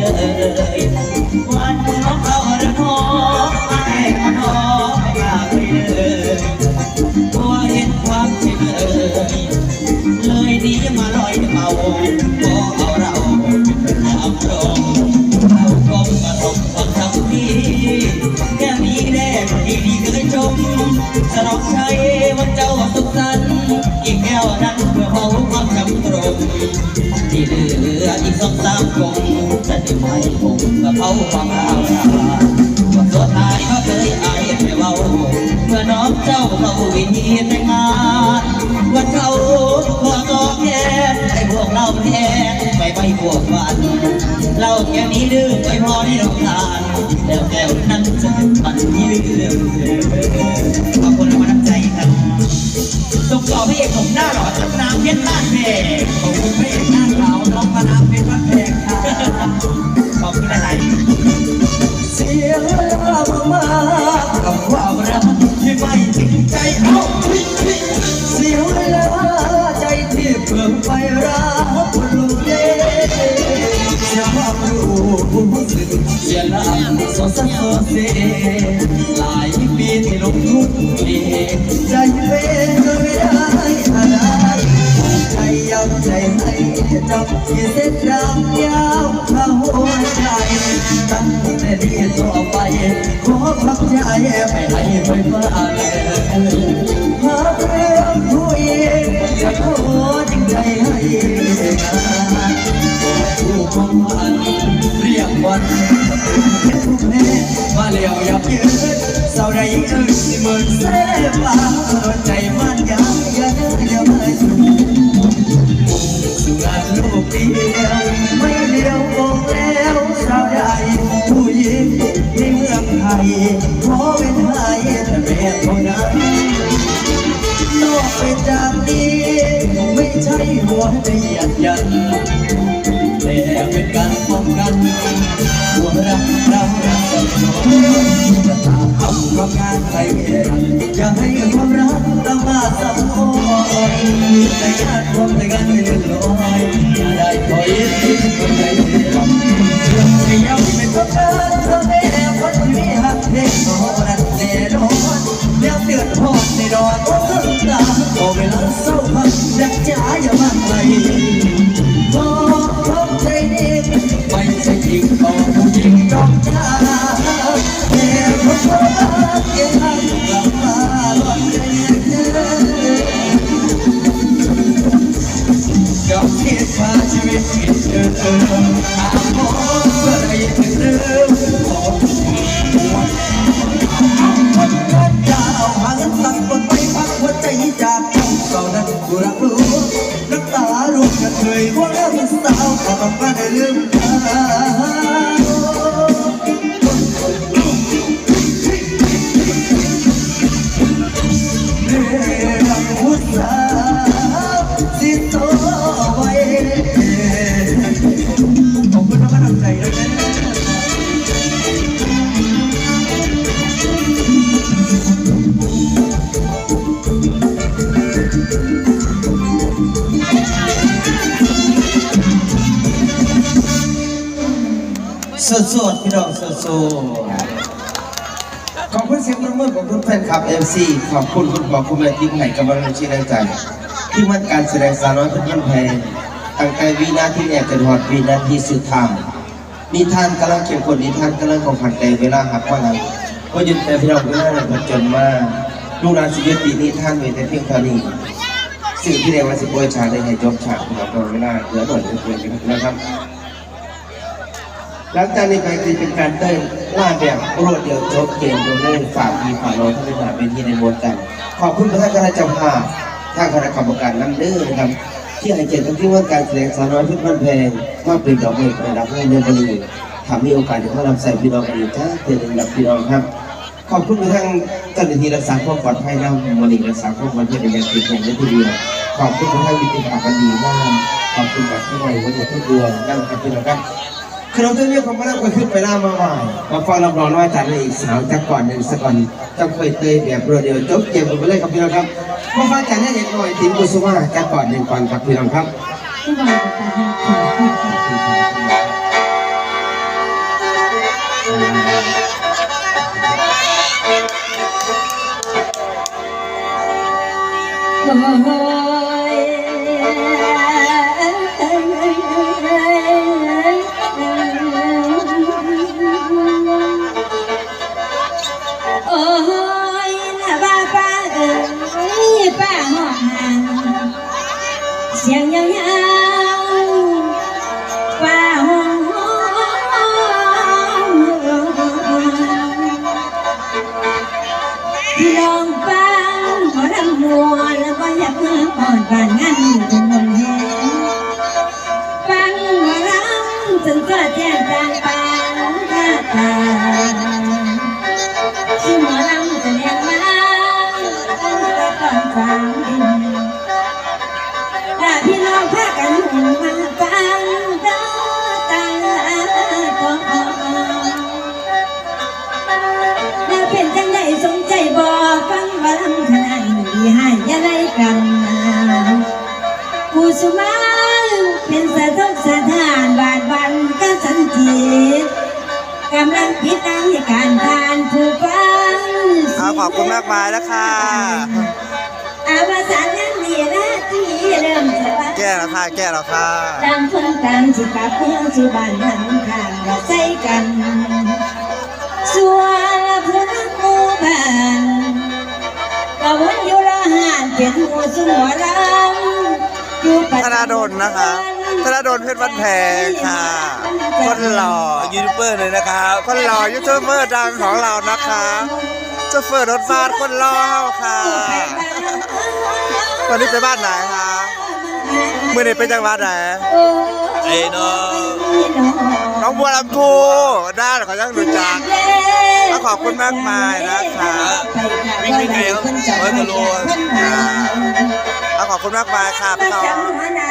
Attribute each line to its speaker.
Speaker 1: ย จะได้ไหมผมกับเขาความราว่าสุดท้ายเขาเคยอายไม่เบาเมื่อน้องเจ้าเข้าวิธีแต่งงานว่าเขาพอตอกแทนให้พวกเราแทนไม่ไปพวกวันเราแค่นี้ดื้อไม่พอที่เราทานแล้วแก้วนั้นจะมันที่ลืมขอบคุณรางวัลน้ำใจครับส่งต่อพระเอกผมหน้าหล่อจากน้ำเพชรบ้านแพงขอบคุณพระเอกหน้าขาวน้องมาน้ำเพชรบ้าน ขอบคุณหลายๆเสียเวลามากๆกับความรักที่ไม่จริงใจเอ้าเสียเวลาใจที่เพิ่มไปรักคนลุกเย่เสียความรู้ผู้สึกเสียน้ำสดสักโซเซหลายปีที่ลงทุนเองใจเป็นไม่ได้อะไรใจยับใจให้ จับที่เส้นดำยาวข้าหัวใจตั้งแต่นี้ต่อไป ขอพักใจไม่ให้ไฟฟ้าแรงหาเรื่องผู้เองจะขอจริงใจให้งานผู้ความหวานเรียกวันมาเลี้ยวยับยืนเศร้าใดเอ่ยเหมือนเสพลาใจมันยั อกไปจากนี้ ไม่ใช่หัวใจหยัดยันแต่เป็นการป้องกันหัวรักเรารักกันจะตามทำความงานใครไม่ได้อย่าให้ความรักต้องมาสับสนในญาติความในกันไม่เลื่อนลอยอย่าได้คอยคิดคนใจไม่ลำเรื่องไม่ยาวไม่ต้องการเธอแม่คนที่หักเพลงโน่นั้นแน่นอนแล้วเดือดร้อนในดอนก็ขึ้น สด
Speaker 2: สดๆพี่น้องสดสดขอบคุณเสียงปรบมือของคุณแฟนคลับเอฟซีขอบคุณคุณบอกคุณแม่ทีมไหนกำลังชี้แรงใจ ที่มันการแสดงสาวน้อยเพื่อนแพงตั้งแต่วินาทีแรกจนหอดวินาทีสุดท้ายนิทานกำลังเข้มข้นนิทานกำลังของขันแต่เวลาหักว่าเราก็ยืนแต่พี่น้องเวลาเราจนมาลูกหลานสิบปีนิทานเวแต่เพียงเท่านี้สิ่งที่เรียกว่าสิบวยฉาได้ให้จบฉากของเราเวลาเหลือหน่อยเหลือนนะครับ หลังจากนี้ไปจะเป็นการเต้นล่าแบบรวดเดียวจบเกมโดยไม่ฝากมีฝากน้องท่านเป็นหาเป็นที่ในมวลกัน ขอบคุณท่านคณะเจ้าภาพทางคณะกรรมการน้ำเด้อนะครับที่ให้เกียรติทั้งที่ว่าการแสดงสาวน้อยพื่อนบ้านแพงว่าเป็นดอกไม้ระดับให้เงินบริทำมีโอกาสที่เขานำใส่พี่น้องกันอีกท่าเตือนกับพี่น้องครับ ขอบคุณไปทางเจ้าหน้าที่รักษาความปลอดภัยนำมณีรักษาความปลอดภัยเป็นอย่างติดแข็งและทีเดียวขอบคุณไปทางวิทยาการดีมากขอบคุณแบบที่ไว้วันนี้ทุกเดือนนั่งกับพี่น้องครับ ขนมตัวนี้ผมก็เริ่มก็ขึ้นไปหน้ามาไหวมาฟังลำบรองว่าจัดเลยอีกสาวจักก่อนหนึ่งสักก่อนจัเคยเตยแบบโรเดียวจบเกมกันไปเลยครับพี่น้องครับมาฟังจัดให้เด็กหน่อยทีมกุสุมาจักก่อนหนึ่งก่อนครับพี่น้องครับ
Speaker 3: โอ้ สียงยาวๆป้าหอมพี่น้องฟังขอรำมัวแล้วก็อยากเพื่อก่อนผ่านงานอยู่จนมนแหงฟังหมอรำจนก็แจ้งจัง จังไดสนใจบ่ฟังหมอลำขนาดนี้ให้อยาไรกันผู้สมัยเป็นสะทกสะทานบาดบันก็สันติกำลังพิจารณาการทานผู้ฟัง
Speaker 4: เอาขอบคุณมากมายนะคะ
Speaker 3: อาวสานยังดีนะที่เริ่มจะว่า
Speaker 4: แก้แล้วค่ะแก้แล้วค่ะ
Speaker 3: ต่างคนต่างสิกลับเมืองสู่บ้านหันข้างเราใส่กัน สุนหัวลำอยู่ปัจ
Speaker 4: ธนาดลนะคะธนาดลเพชรวันแพงค่ะ คนหล่อ
Speaker 5: ยูทูบเบอร์เลยนะครับ
Speaker 4: คนหล่อยูทูบเบอร์ดังของเรานะคะเจ้าเฟอร์รถบัสคนหล่อค่ะ วันนี้ไปบ้านไหนคะเมื่อนี้ไปจังหวัดไหน
Speaker 5: ไอ้น้อง
Speaker 4: น้องบัวลำพูด้านขอยังรู้จักก็ ขอบคุณมากมายนะคะ
Speaker 5: วิ่งไม่ไหนครับร้อยกว่าโล
Speaker 4: เอาขอบคุณมากมายค่ะพี่น้อง
Speaker 3: จำหัวหน้า